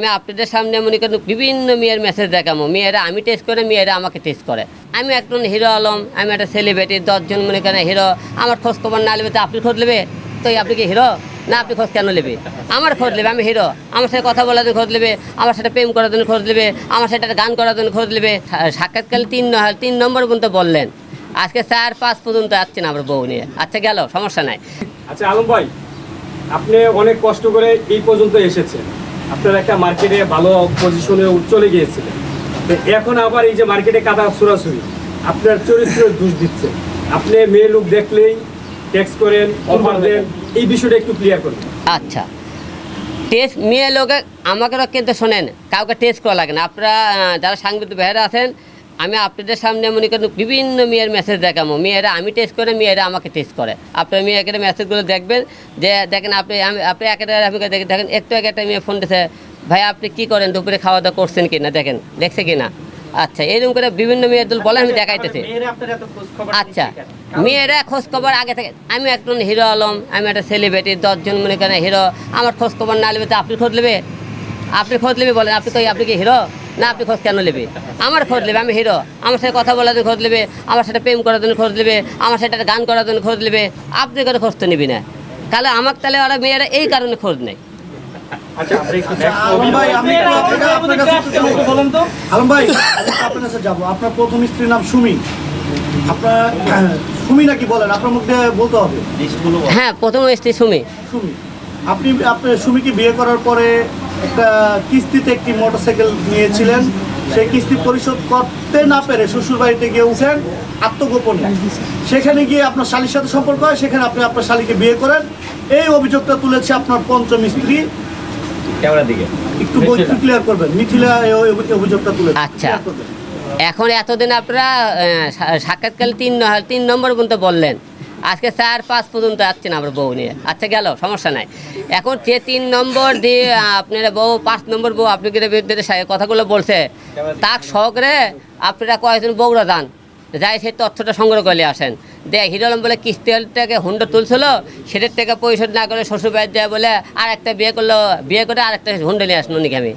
আমি আপনাদের সামনে মনে করেন বিভিন্ন মেয়ের মেসেজ দেখাবো। মেয়েরা, আমি টেস্ট করে, মেয়েরা আমাকে টেস্ট করে। আমি একজন হিরো আলম, আমি একটা সেলিব্রিটি দশজন মনে করেন হিরো আমার খোঁজ খবর না নেবে তো আপনি খোঁজ নেবে? তো আপনি কি হিরো না, আপনি খোঁজ কেন নেবে? আমার খোঁজ নেবে, আমি হিরো আমার সাথে কথা বলার জন্য খোঁজ নেবে, আমার সাথে প্রেম করার জন্য খোঁজ নেবে, আমার সাথে গান করার জন্য খোঁজ নেবে। সাক্ষাৎকালে তিন তিন নম্বর পর্যন্ত বললেন। আজকে চার, পাঁচ পর্যন্ত আসছে না আমার বউ নিয়ে। আচ্ছা গেল, সমস্যা নাই। আচ্ছা আলম ভাই, আপনি অনেক কষ্ট করে এই পর্যন্ত এসেছেন। আপনার একটা মার্কেটে ভালো পজিশনে চলে গিয়েছিলেন। এখন আবার এই যে মার্কেটে কাদা ছুরাছুরি আপনার চরিত্রের দোষ দিচ্ছে। আপনি মেয়ে লোক দেখলেই ট্যাক্স করেন অফার দেন, এই বিষয়টা একটু ক্লিয়ার করুন। আচ্ছা। টেস্ট মেয়ে লোকে আমাকে কিন্তু শোনেন, কাউকে টেস্ট করা লাগে না। আপনারা যারা সাংবাদিক ভাইয়েরা আছেন আমি আপনাদের সামনে মনে করেন বিভিন্ন মেয়ের মেসেজ দেখাবো। মেয়েরা আমি টেস্ট করে মেয়েরা আমাকে টেস্ট করে। আপনার মেয়ে একটা মেসেজগুলো দেখবেন যে দেখেন আপনি আমি আপনি একটা আমি দেখেন দেখেন একটু আগে একটা মেয়ে ফোন দিয়েছে ভাই আপনি কী করেন? দুপুরে খাওয়া দাওয়া করছেন কি না দেখেন দেখছে কি না আচ্ছা এরকম করে বিভিন্ন মেয়ের দল বলে আমি দেখাইতেছি। আচ্ছা মেয়েরা খোঁজ খবর আগে থেকে আমি একজন হিরো আলম আমি একটা সেলিব্রিটি দশজন মনে করেন হিরো আমার খোঁজ খবর না নেবে তো আপনি খোঁজ নেবে? আপনি খোঁজ নেবে বলেন আপনি তো আপনি কি হিরো? না আপনি খোঁজ কেন নেবে? আমার খোঁজ নেবে আমি হিরো। আমার সাথে কথা বলার জন্য খোঁজ নেবে আমার সাথে প্রেম করার জন্য খোঁজ নেবে আমার সাথে গান করার জন্য খোঁজ নেবে। আপনি করে খোঁজ তো নিবি না। তাহলে আমার তাহলে ওরা মেয়েরা এই কারণে খোঁজ নেয়। আলম ভাই আমি আপনার কাছে যাব। প্রথম স্ত্রীর নাম সুমি। আপনার সুমি নাকি বলেন? আপনার মুখে বলতে হবে। হ্যাঁ প্রথম স্ত্রী সুমি। সুমি। আপনি আপনার সুমিকে বিয়ে করার পরে একটা কিস্তিতে একটি মোটরসাইকেল নিয়েছিলেন। সেই কিস্তি পরিশোধ করতে না পেরে শ্বশুর বাড়িতে গিয়ে উঠেন আত্মগোপনে। সেখানে গিয়ে আপনার শালির সাথে সম্পর্ক হয় সেখানে আপনি আপনার শালিকে বিয়ে করেন। এই অভিযোগটা তুলেছে আপনার পঞ্চম স্ত্রী। একটু ক্লিয়ার করবেন। মিথিলা এই অভিযোগটা তুলে আচ্ছা। এখন এতদিন আপনারা সাক্ষাৎকালে তিন ন- তিন নম্বর পর্যন্ত বললেন। আজকে চার পাঁচ পর্যন্ত আসছে না আমার বউ নিয়ে। আচ্ছা গেল, সমস্যা নাই। এখন যে তিন নম্বর দিয়ে আপনারা বউ, পাঁচ নম্বর বউ আপনি বিরুদ্ধে কথাগুলো বলছে, তাক সহকারে আপনারা কয়েকজন বউরা যান। যাই সেই তথ্যটা সংগ্রহ করে আসেন। দেখ হিরোলম বলে কিস্তিটাকে হুন্ডা তুলছিল, সেটার টাকা পরিশোধ না করে শ্বশুর বাড়ি দেয় বলে আর একটা বিয়ে করল, বিয়ে করে আর একটা হুন্ডা নিয়ে আসলো নাকি আমি?